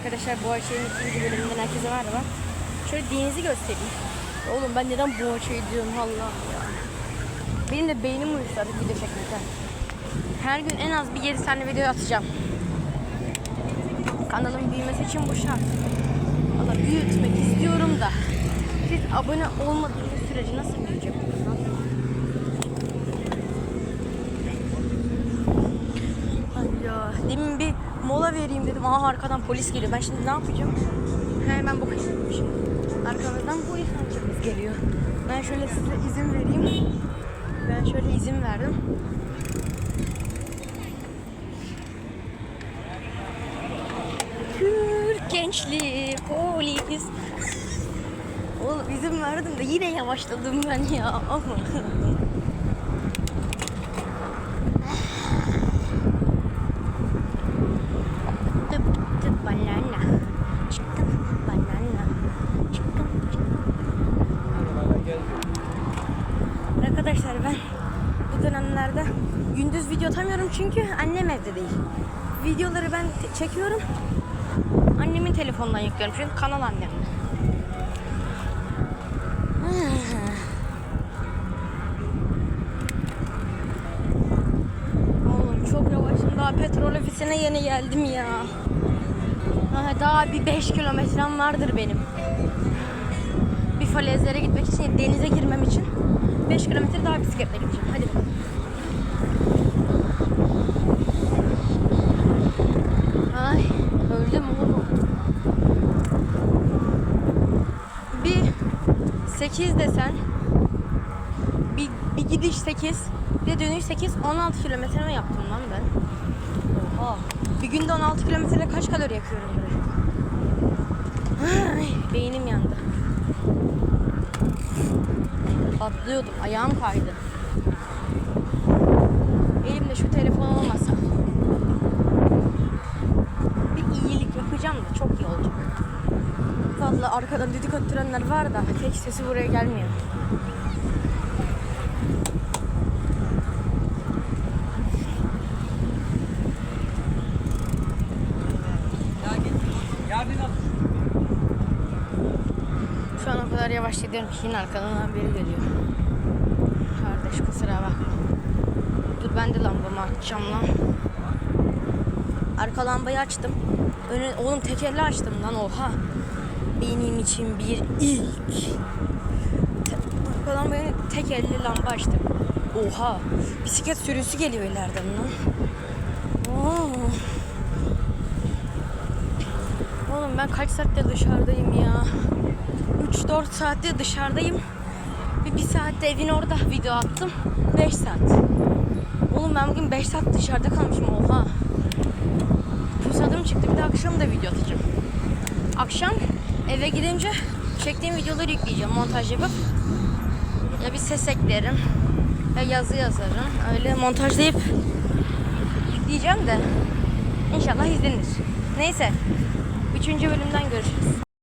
arkadaşlar Boğaçay'ın ikinci bölümünden herkese merhaba. Şöyle denizi göstereyim. Oğlum ben neden Boğaçay diyorum Allah'ım ya. Benim de beynim uyuştu artık video çekmekten. Her gün en az bir 7 tane video atacağım. Kanalın büyümesi için bu şart. Valla büyütmek istiyorum da. Siz abone olmadığınız sürece nasıl büyüyecek bu kanal? Demin bir mola vereyim dedim. Aha arkadan polis geliyor. Ben şimdi ne yapacağım? Hemen bu şimdi. Arkamızdan polis amcamız geliyor. Ben şöyle size izin vereyim. Ben şöyle izin verdim. Türk gençliği polis. Oğlum izin verdim de yine yavaşladım ben ya. Banana. Çıktım banana. Çıktım Arkadaşlar ben bu dönemlerde gündüz video atamıyorum çünkü annem evde değil. Videoları ben çekiyorum. Annemin telefonundan yüklüyorum çünkü kanal annemde. Oğlum çok yavaşım daha petrol ofisine yeni geldim ya. Ha, daha bir 5 kilometrem vardır benim. Bir falezlere gitmek için, denize girmem için 5 kilometre daha bisikletle gideceğim. Hadi. Ay öldüm oğlum. Bir 8 desen bir, bir gidiş 8 bir de dönüş 8 16 kilometre mi yaptım lan ben? Oha. Bir günde 16 kilometre kaç kalori yakıyorum? Ay, beynim yandı. Patlıyordum. Ayağım kaydı. Elimde şu telefon olmasa bir iyilik yapacağım da çok iyi olacak. Vallahi arkadan düdük öttürenler var da tek sesi buraya gelmiyor. Kadar yavaş gidiyorum ki yine arkadan biri geliyor. Kardeş kusura bakma. Dur ben de lambamı açacağım lan. Arka lambayı açtım. Önü, oğlum tekerle açtım lan oha. Benim için bir ilk. Te, arka lambayı tek elle lamba açtım. Oha. Bisiklet sürüsü geliyor ileriden lan. Oo. Oğlum ben kaç saatte dışarıdayım ya. 3-4 saatte dışarıdayım. Bir, bir saatte evin orada video attım. 5 saat. Oğlum ben bugün 5 saat dışarıda kalmışım oha. Fırsadım çıktı bir de akşam da video atacağım. Akşam eve gidince çektiğim videoları yükleyeceğim montaj yapıp. Ya bir ses eklerim. Ya yazı yazarım. Öyle montajlayıp yükleyeceğim de. İnşallah izlenir. Neyse. Üçüncü bölümden görüşürüz.